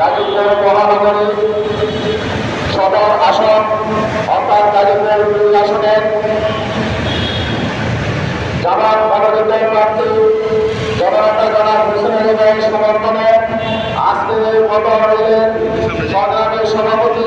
গাজীপুর মহানগরী সদর আসন, অর্থাৎ গাজীপুর দুই আসনের জামাত মনোনীত প্রার্থী, জননেতা জনাব হোসেন আলী সমর্থনে আজকে সভাপতি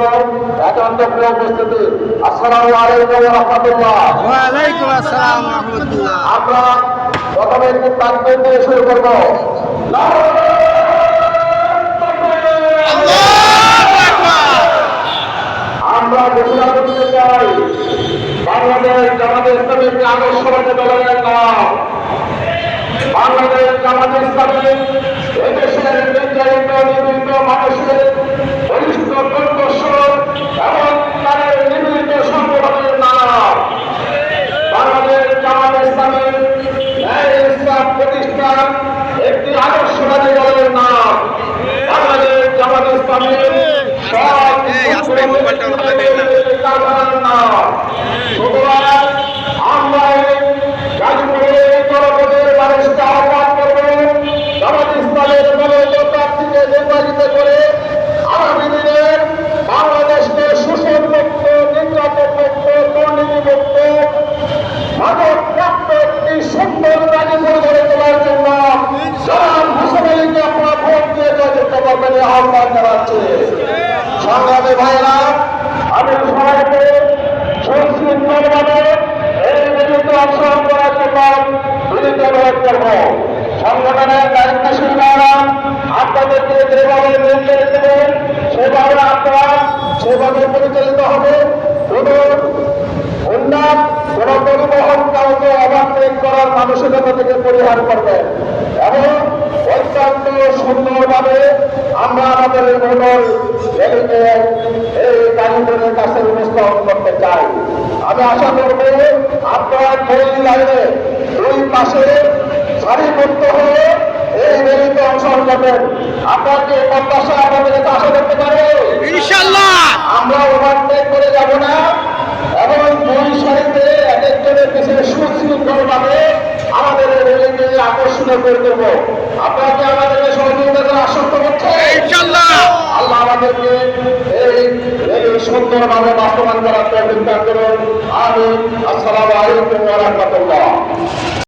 মন্ত্রীবৃন্দ একান্ত উপস্থিতি। আসসালামু আলাইকুম রহমতুল্লাহ। ওয়ালাইকুম আসসালাম রহমতুল্লাহ। আমরা প্রথমে একটি তাকবীর দিয়ে শুরু করব। আমরা ঘোষণা করতে চাই বাংলাদেশ জামাতে ইসলামী একটি আদর্শবাদী দলের নাম বাংলাদেশ জামাতে ইসলামী এদেশের নির্যাতিত নিপীড়িত মানুষের বলিষ্ঠ কণ্ঠস্বর এবং তাদের নিপীড়িত সংগঠনের নাম বাংলাদেশ জামাত ইসলামী ন্যায় ইসলাম প্রতিষ্ঠান একটি আদর্শবাদী দলের নাম বাংলাদেশ জামাত ইসলামী সব এই, আস্তে মোবাইলটা হাতে নেন না। কারখানার নাম সুতরাং আমরা গাজীপুরের জনপদের মানুষকে আহ্বান করব জামাত ইসলামের মনোনীত প্রার্থীকে নির্বাচিত করে আগামী দিনের বাংলাদেশকে শোষণ মুক্ত নির্যাতন মুক্ত মাদক একটি সুন্দর গাজীপুর সেভাবে আপনারা সেভাবে পরিচালিত হবে। কোনো উন্নয়ন করার মানসিকতা থেকে পরিহার করবেন এবং সুন্দরভাবে আমরা আমাদের এই কালীপুরের কাছে করতে চাই। আমি আশা করব আপনারা দুই লাইনে দুই পাশে সারিবদ্ধ হয়ে এই রেলিতে অংশগ্রহণ করবেন আপনাকে প্রত্যাশা আমাদের কাছে আশা করতে পারে? আমরা ওভারটেক করে যাব না এবং দুই সারিতে এক একজনের পিছনে সুশৃঙ্খল ভাবে আমাদের রেলিকে আকর্ষণীয় করে দেবো আপনাকে আমাদেরকে সহযোগিতা করে আশ্বস্ত করছে আল্লাহ আমাদেরকে এই সুন্দরভাবে বাস্তবায়ন করার দান করুন। আমি আসসালামু আলাইকুম ওয়া রাহমাতুল্লাহ।